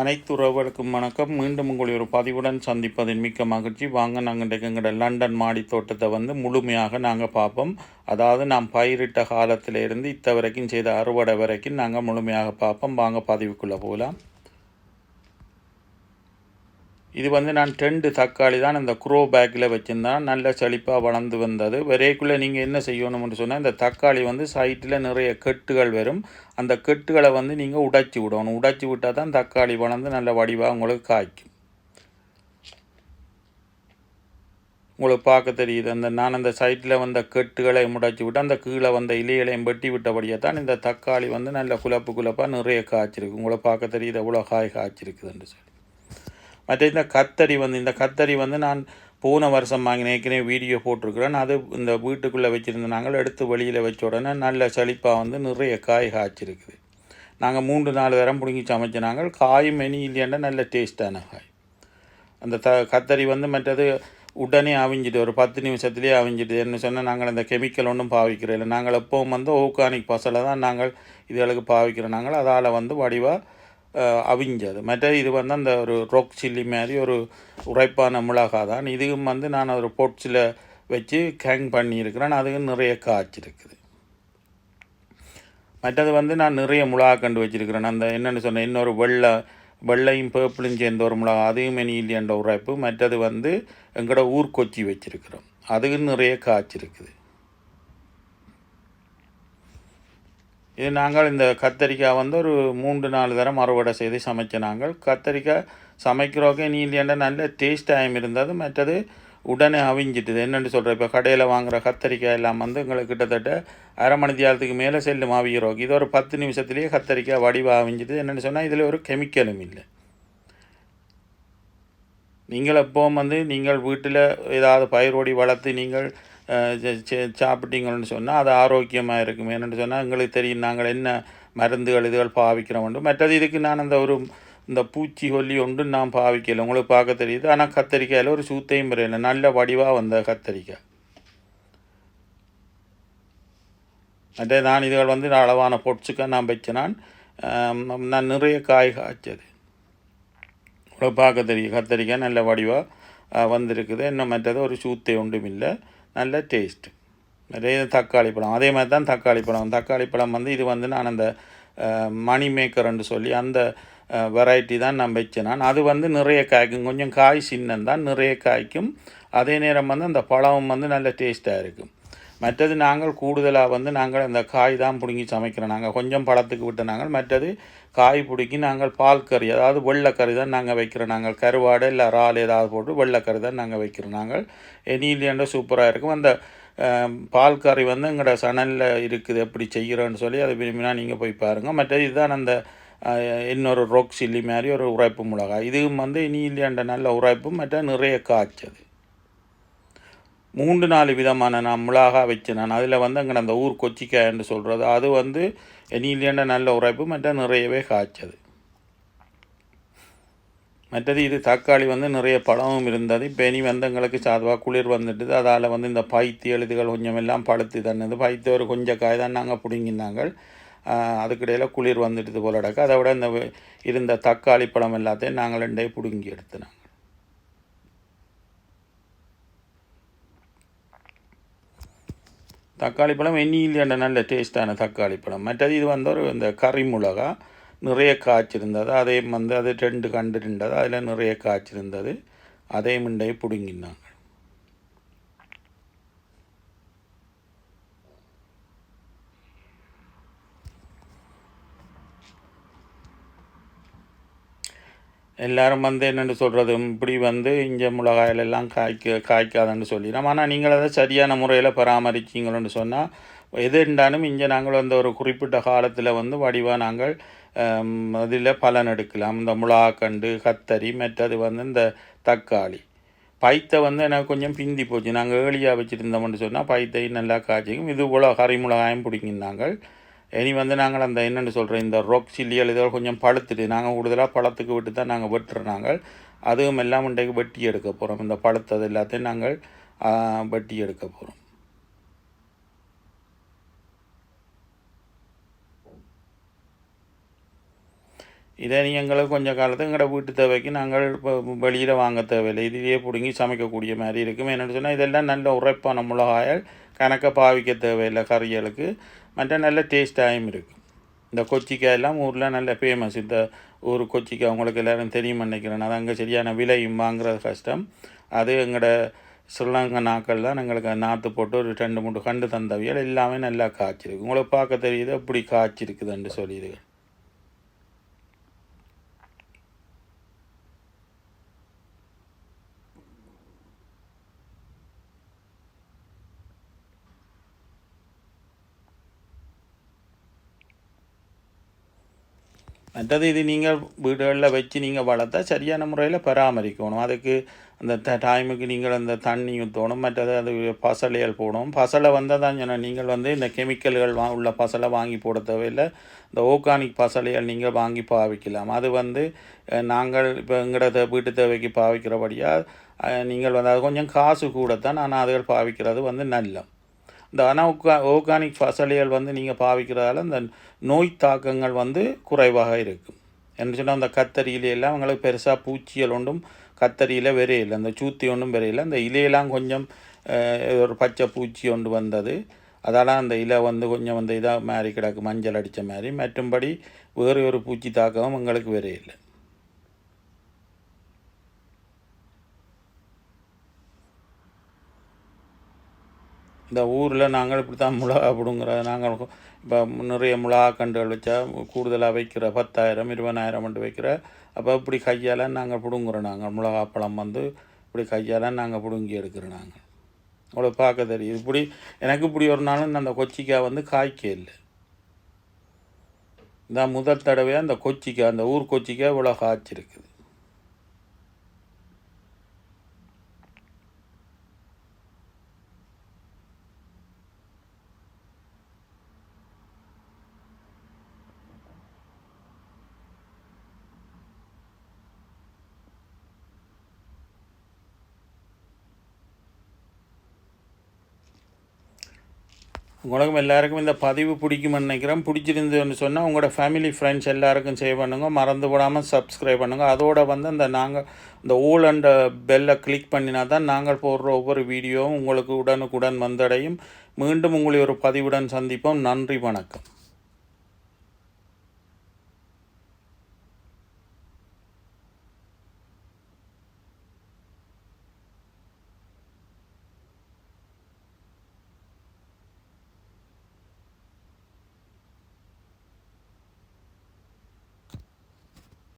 அனைத்து உறவுகளுக்கும் வணக்கம். மீண்டும் உங்களை ஒரு பதிவுடன் சந்திப்பதில் மிக்க மகிழ்ச்சி. வாங்க நாங்கள் இன்றைக்கு எங்களோட லண்டன் மாடி தோட்டத்தை வந்து முழுமையாக நாங்கள் பார்ப்போம். அதாவது நாம் பயிரிட்ட காலத்திலிருந்து இத்த வரைக்கும் செய்த அறுவடை வரைக்கும் நாங்கள் முழுமையாக பார்ப்போம். வாங்க பதிவுக்குள்ளே போகலாம். இது வந்து நான் ரெண்டு தக்காளி தான் இந்த குரோ பேக்கில் வச்சுருந்தேன். நல்ல செழிப்பாக வளர்ந்து வந்தது. வரைக்குள்ளே நீங்கள் என்ன செய்யணும்னு சொன்னால் இந்த தக்காளி வந்து சைட்டில் நிறைய கெட்டுகள் வரும். அந்த கெட்டுகளை வந்து நீங்கள் உடைச்சி விடணும். உடைச்சி விட்டால் தான் தக்காளி வளர்ந்து நல்ல வடிவாக உங்களுக்கு காய்க்கும். உங்களுக்கு பார்க்க தெரியுது. அந்த நான் அந்த சைட்டில் வந்த கெட்டுகளை முடைச்சி விட்டு அந்த கீழே வந்த இலைகளையும் வெட்டி விட்டபடியே தான் இந்த தக்காளி வந்து நல்ல குழப்பு குழப்பாக நிறைய காய்ச்சிருக்கு. உங்களை பார்க்க தெரியுது. எவ்வளோ காய் காய்ச்சிருக்குதுன்னு சொல்லி. மற்ற இந்த கத்தரி வந்து இந்த கத்தரி வந்து நான் போன வருஷம் வாங்கின ஏற்கனவே வீடியோ போட்டிருக்கிறேன். அது இந்த வீட்டுக்குள்ளே வச்சுருந்த நாங்கள் எடுத்து வெளியில் வச்ச உடனே நல்ல செழிப்பாக வந்து நிறைய காய் காய்ச்சிருக்குது. நாங்கள் மூன்று நாலு தரம் பிடுங்கி சமைச்ச நாங்கள் காயும் மெனி இல்லையாண்டா நல்ல டேஸ்ட்டான காய். அந்த த கத்தரி வந்து மற்றது உடனே அவிஞ்சிட்டு ஒரு பத்து நிமிஷத்துலேயே அவிஞ்சிட்டு என்ன சொன்னால் நாங்கள் இந்த கெமிக்கல் ஒன்றும் பாவிக்கிறோம் இல்லை நாங்கள் எப்போவும் வந்து ஓர்கானிக் பசலை தான் நாங்கள் இதுகளுக்கு பாவிக்கிறோம். நாங்கள் அதால் வந்து வடிவாக அவிஞ்சது. மற்ற இது வந்து அந்த ஒரு ரொக் சில்லி மாதிரி ஒரு உரைப்பான மிளகா தான். இதுவும் வந்து நான் ஒரு பொட்ஸில் வச்சு கேங் பண்ணியிருக்கிறேன். அதுவும் நிறைய காய்ச்சிருக்குது. மற்றது வந்து நான் நிறைய மிளகா கண்டு வச்சுருக்கிறேன். அந்த என்னென்னு சொன்னேன் இன்னொரு வெள்ளை வெள்ளையும் பேப்பிளும் சேர்ந்த ஒரு மிளகா அதையும் மெனியில்லையன்ற உரைப்பு. மற்றது வந்து எங்களோட ஊர்க்கொச்சி வச்சுருக்கிறோம். அதுவும் நிறைய காய்ச்சிருக்குது. இது நாங்கள் இந்த கத்தரிக்காய் வந்து ஒரு மூன்று நாலு தரம் அறுவடை செய்து சமைச்ச நாங்கள். கத்தரிக்காய் சமைக்கிறோக்கே நீ இல்லையாண்டா நல்ல டேஸ்டாகவும் இருந்தது. மற்றது உடனே அவிஞ்சிட்டுது. என்னென்னு சொல்கிறேன் இப்போ கடையில் வாங்குகிற கத்தரிக்காய் எல்லாம் வந்து எங்களுக்கு கிட்டத்தட்ட அரை மணி தியாலத்துக்கு மேலே செல்லும் அவிகிறோம். இது ஒரு பத்து நிமிஷத்துலேயே கத்தரிக்காய் வடிவாக அவிஞ்சிட்டு என்னென்னு சொன்னால் இதில் ஒரு கெமிக்கலும் இல்லை. நீங்கள் எப்போவும் வந்து நீங்கள் வீட்டில் ஏதாவது பயிரோடி வளர்த்து நீங்கள் சாப்பிட்டீங்கன்னு சொன்னால் அது ஆரோக்கியமாக இருக்கும். என்னென்னு சொன்னால் எங்களுக்கு தெரியும் நாங்கள் என்ன மருந்துகள் இதுகள் பாவிக்கிறோம் உண்டு மற்றது இதுக்கு நான் அந்த ஒரு இந்த பூச்சி கொல்லி ஒன்று நான் பாவிக்கலை. உங்களுக்கு பார்க்க தெரியுது. ஆனால் கத்தரிக்காயில் ஒரு சூத்தையும் பெறையில நல்ல வடிவாக வந்த கத்தரிக்காய். மற்ற நான் இதுகள் வந்து அளவான பொட்ஸுக்காக நான் வச்சினான் நான் நிறைய காய் காய்ச்சது. உங்களை பார்க்க தெரியும். கத்தரிக்காய் நல்ல வடிவாக வந்திருக்குது. இன்னும் மற்றது? ஒரு சூத்தை ஒன்றும் இல்லை. நல்ல டேஸ்ட்டு நிறைய தக்காளி பழம். அதே மாதிரி தான் தக்காளி பழம். தக்காளி பழம் வந்து இது வந்து நான் அந்த மணி மேக்கர்ன்னு சொல்லி அந்த வெரைட்டி தான் நான் வச்சேன் நான். அது வந்து நிறைய காய்க்கும். கொஞ்சம் காய் சின்னம் தான் நிறைய காய்க்கும். அதே நேரம் வந்து அந்த பழம் வந்து நல்ல டேஸ்ட்டாக இருக்கும். மற்றது நாங்கள் கூடுதலாக வந்து நாங்கள் அந்த காய் தான் பிடுங்கி சமைக்கிறோம். நாங்கள் கொஞ்சம் பழத்துக்கு விட்டு நாங்கள் மற்றது காய் பிடிக்கி நாங்கள் பால் கறி அதாவது வெள்ளைக்கறி தான் நாங்கள் வைக்கிறோம். நாங்கள் கருவாடை இல்லை இறால் ஏதாவது போட்டு வெள்ளைக்கறி தான் நாங்கள் வைக்கிறோம். நாங்கள் எனிலேண்டோ சூப்பராக இருக்கும். அந்த பால் கறி வந்து எங்களோட சணலில் இருக்குது எப்படி செய்கிறோன்னு சொல்லி அதை விரும்பினா நீங்கள் போய் பாருங்கள் மற்ற இதுதான் அந்த இன்னொரு ரொக் சில்லி மாதிரி ஒரு உரைப்பு மிளகாய். இதுவும் வந்து இனியிலேண்ட நல்ல உரைப்பு மற்ற நிறைய காய்ச்சது மூன்று நாலு விதமான நான் மிளகா வச்சேன் நான் அதில் வந்து அங்கே அந்த ஊர் கொச்சிக்காய்ன்னு சொல்கிறது அது வந்து எனிலேண்ட நல்ல உறைப்பு மற்ற நிறையவே காய்ச்சது மற்றது இது தக்காளி வந்து நிறைய பழமும் இருந்தது இப்போ இனி வந்து எங்களுக்கு சாதுவாக குளிர் வந்துட்டுது அதால் வந்து இந்த பைத்தி எழுதுகள் கொஞ்சம் எல்லாம் பழுத்து தந்தது பைத்து ஒரு கொஞ்சம் காய் தான் நாங்கள் பிடுங்கினாங்க அதுக்கிடையில் குளிர் வந்துட்டுது போல அதை விட இந்த இருந்த தக்காளி பழம் எல்லாத்தையும் நாங்கள் ரெண்டே பிடுங்கி எடுத்துனாங்க தக்காளி பழம் எண்ணியில் நல்ல டேஸ்ட்டான தக்காளி பழம் மற்றது இது வந்து ஒரு இந்த கறி மிளகா நிறைய காய்ச்சிருந்தது. அதையும் வந்து அது ரெண்டு கண்டு இருந்தது. அதில் நிறைய காய்ச்சிருந்தது. அதையும் மிண்டையை பிடுங்கினாங்க. எல்லாரும் வந்து என்னென்னு சொல்கிறது இப்படி வந்து இஞ்ச மிளகாயிலெல்லாம் காய்க்க காய்க்காதுன்னு சொல்லிடும். ஆனால் நீங்கள் அதை சரியான முறையில் பராமரிச்சிங்களோன்னு சொன்னால் எது இருந்தாலும் இங்கே நாங்கள் வந்து ஒரு குறிப்பிட்ட காலத்தில் வந்து வடிவாக நாங்கள் அதில் பலன் எடுக்கலாம். இந்த மிளகாக்கண்டு கத்தரி மற்றது வந்து இந்த தக்காளி. பைத்தை வந்து எனக்கு கொஞ்சம் பிந்தி போச்சு. நாங்கள் ஏழியாக வச்சுருந்தோம்னு சொன்னால் பைத்தை நல்லா காய்ச்சிக்கும். இது இவ்வளோ கறி மிளகாயும் பிடிங்கினாங்க இனி வந்து நாங்கள் அந்த என்னென்னு சொல்கிறோம் இந்த ரொக் சில்லியல் இதெல்லாம் கொஞ்சம் பழுத்துட்டு நாங்கள் கூடுதலாக பழத்துக்கு விட்டு தான் நாங்கள் வெட்டுறோம் நாங்கள். அதுவும் எல்லாம் இன்றைக்கு வெட்டி எடுக்க போகிறோம் இந்த பழுத்தது எல்லாத்தையும் நாங்கள் வெட்டி எடுக்க போகிறோம் இதை நீ எங்களுக்கு கொஞ்சம் காலத்துக்கு எங்களோட வீட்டு தேவைக்கு நாங்கள் இப்போ வெளியில் வாங்க தேவையில்லை. இதிலேயே பிடுங்கி சமைக்கக்கூடிய மாதிரி இருக்கும். என்னென்னு சொன்னால் இதெல்லாம் நல்ல உரைப்பான மிளகாயால் கணக்க பாவிக்க தேவையில்லை கறிகளுக்கு. மற்ற நல்ல டேஸ்ட்டாகவும் இருக்கும் இந்த கொச்சிக்காய் எல்லாம் ஊரில் நல்ல ஃபேமஸ் இந்த ஊர் கொச்சிக்காய் உங்களுக்கு எல்லோரும் தெரியும் நினைக்கிறேன். அது அங்கே சரியான விலையும் வாங்குறது கஷ்டம். அது எங்களோட ஸ்ரீலங்கா நாக்கள் தான் எங்களுக்கு நாற்று போட்டு ஒரு ரெண்டு மூணு கண்டு தந்தவியல் எல்லாமே நல்லா காய்ச்சிருக்கு. உங்களுக்கு பார்க்க தெரியுது எப்படி காய்ச்சிருக்குதுன்னு சொல்லிடுங்க. மற்றது இது நீங்கள் வீடுகளில் வச்சு நீங்கள் வளர்த்தா சரியான முறையில் பராமரிக்கணும். அதுக்கு அந்த த டைமுக்கு நீங்கள் அந்த தண்ணி ஊற்றணும் மற்றது அது பசலைகள் போடணும். பசலை வந்தால் தான் சொன்னேன் நீங்கள் வந்து இந்த கெமிக்கல்கள் வா உள்ள பசலை வாங்கி போட தேவையில்லை. இந்த ஓர்கானிக் பசலைகள் நீங்கள் வாங்கி பாவிக்கலாம். அது வந்து நாங்கள் இப்போ எங்களோட வீட்டு தேவைக்கு பாவிக்கிறபடியாக நீங்கள் வந்து அது கொஞ்சம் காசு கூடத்தான் ஆனால் அதுகள் பாவிக்கிறது வந்து நல்ல இந்த அனௌகா ஆர்கானிக் ஃபசலிகள் வந்து நீங்கள் பாவிக்கிறதால இந்த நோய் தாக்கங்கள் வந்து குறைவாக இருக்கும். என்ன சொன்னால் அந்த கத்தரியில எல்லாம் உங்களுக்கு பெருசாக பூச்சிகள் ஒன்றும் கத்தரியில் வெறையில்லை அந்த சூத்தி ஒன்றும் வெறையில்லை அந்த இலையெல்லாம் கொஞ்சம் ஒரு பச்சை பூச்சி ஒன்று வந்தது. அதால் அந்த இலை வந்து கொஞ்சம் வந்து இதாக மாறி கிடக்கு. மஞ்சள் அடித்த மாதிரி மற்றும்படி வேறு ஒரு பூச்சி தாக்கமும் எங்களுக்கு வெறையில்லை இந்த ஊரில் நாங்கள் இப்படி தான் மிளகா பிடுங்குற நாங்கள் இப்போ நிறைய மிளகா கண்டுகள் வச்சா கூடுதலாக வைக்கிற பத்தாயிரம் இருபதாயிரம் மட்டும் வைக்கிற. அப்போ இப்படி கையால் நாங்கள் பிடுங்குறோம் நாங்கள் மிளகா பழம் வந்து இப்படி கையால் நாங்கள் பிடுங்கி எடுக்கிறோம் நாங்கள் அவ்வளோ பார்க்க தெரியுது. இப்படி எனக்கு இப்படி ஒரு நாளும் அந்த கொச்சிக்காய் வந்து காய்க்க இல்லை. இதான் முதல் தடவையாக அந்த கொச்சிக்காய் அந்த ஊர் கொச்சிக்காய் இவ்வளோ காய்ச்சிருக்குது. உங்களுக்கும் எல்லாருக்கும் இந்த பதிவு பிடிக்கும்னு நினைக்கிறேன். பிடிச்சிருந்ததுன்னு சொன்னால் உங்களோட ஃபேமிலி ஃப்ரெண்ட்ஸ் எல்லாருக்கும் சேவ் பண்ணுங்க. மறந்து விடாமல் சப்ஸ்கிரைப் பண்ணுங்கள் அதோட வந்து அந்த நாங்கள் இந்த ஓல் அண்ட் பெல்லை கிளிக் பண்ணினா தான் நாங்கள் போடுற ஒவ்வொரு வீடியோவும் உங்களுக்கு உடனுக்குடன் வந்தடையும். மீண்டும் உங்களை ஒரு பதிவுடன் சந்திப்போம். நன்றி வணக்கம்.